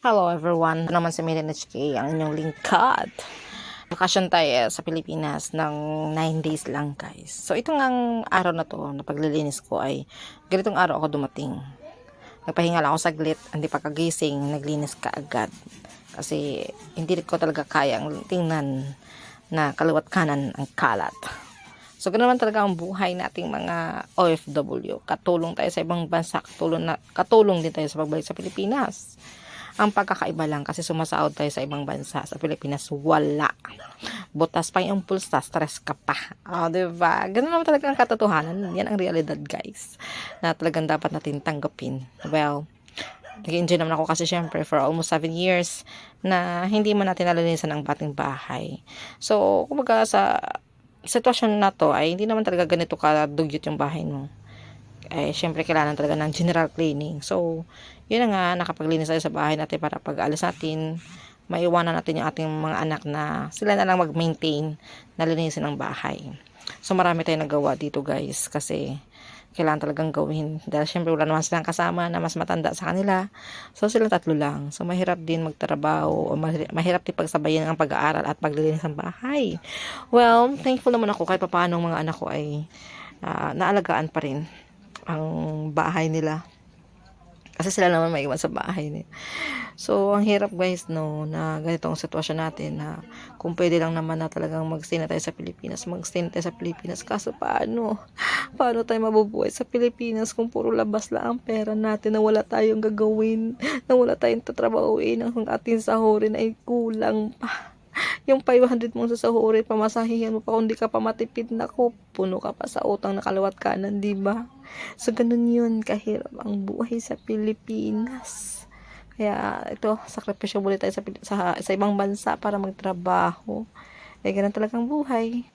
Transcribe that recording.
Hello everyone, Ako naman si Mirin HK, ang inyong lingkad. Bakasyon tayo sa Pilipinas ng 9 days lang guys. So itong ang araw na to, na paglilinis ko ay ganitong araw ako dumating. Nagpahinga lang ako saglit, hindi pa kagising, naglinis ka agad. Kasi hindi ko talaga kayang tingnan na kaliwat kanan ang kalat. So, ganoon naman talaga ang buhay nating mga OFW. Katulong tayo sa ibang bansa, katulong, na, katulong din tayo sa pagbalik sa Pilipinas. Ang pagkakaiba lang kasi sumasahod tayo sa ibang bansa. Sa Pilipinas, wala. Butas pa yung pulsa, stress ka pa. O, oh, diba? Ganun naman talaga ang katotohanan. Yan ang realidad, guys. Na talagang dapat natin tanggapin. Well, nag-enjoy naman ako kasi syempre for almost 7 years na hindi man natin nalinisan ang bating bahay. So, kumbaga sa sitwasyon na to ay hindi naman talaga ganito kadugyot yung bahay mo. Eh, syempre kailangan talaga ng general cleaning. So, yun na nga, nakapaglinis tayo sa bahay natin para pag alis natin, maiwanan natin yung ating mga anak na sila na lang mag-maintain na linisin ang bahay. So, marami tayong nagawa dito guys kasi kailangan talagang gawin. Dahil syempre wala naman silang kasama na mas matanda sa kanila. So sila tatlo lang. So mahirap din magtrabaho o mahirap, din pagsabayin ang pag-aaral at paglilinis ng bahay. Well, thankful naman ako kahit paano mga anak ko ay uh, naalagaan pa rin ang bahay nila. Kasi sila naman maiwan sa bahay nila. So, ang hirap guys, no, na ganito ang sitwasyon natin na kung pwede lang naman na talagang mag-stay na tayo sa Pilipinas, mag-stay na tayo sa Pilipinas. Kaso paano? Paano tayo mabubuhay sa Pilipinas kung puro labas lang ang pera natin na wala tayong gagawin, na wala tayong tatrabahuin, ang ating sahurin ay kulang pa. Yung 500 mong sasahurin, pamasahihan mo pa kung di ka pa matipid na ko, puno ka pa sa utang na kalawat kanan, di ba? So, ganun yun, kahirap ang buhay sa Pilipinas. Kaya, ito, sakripisyo muli tayo sa, sa, sa ibang bansa para magtrabaho. Eh, ganun talagang buhay.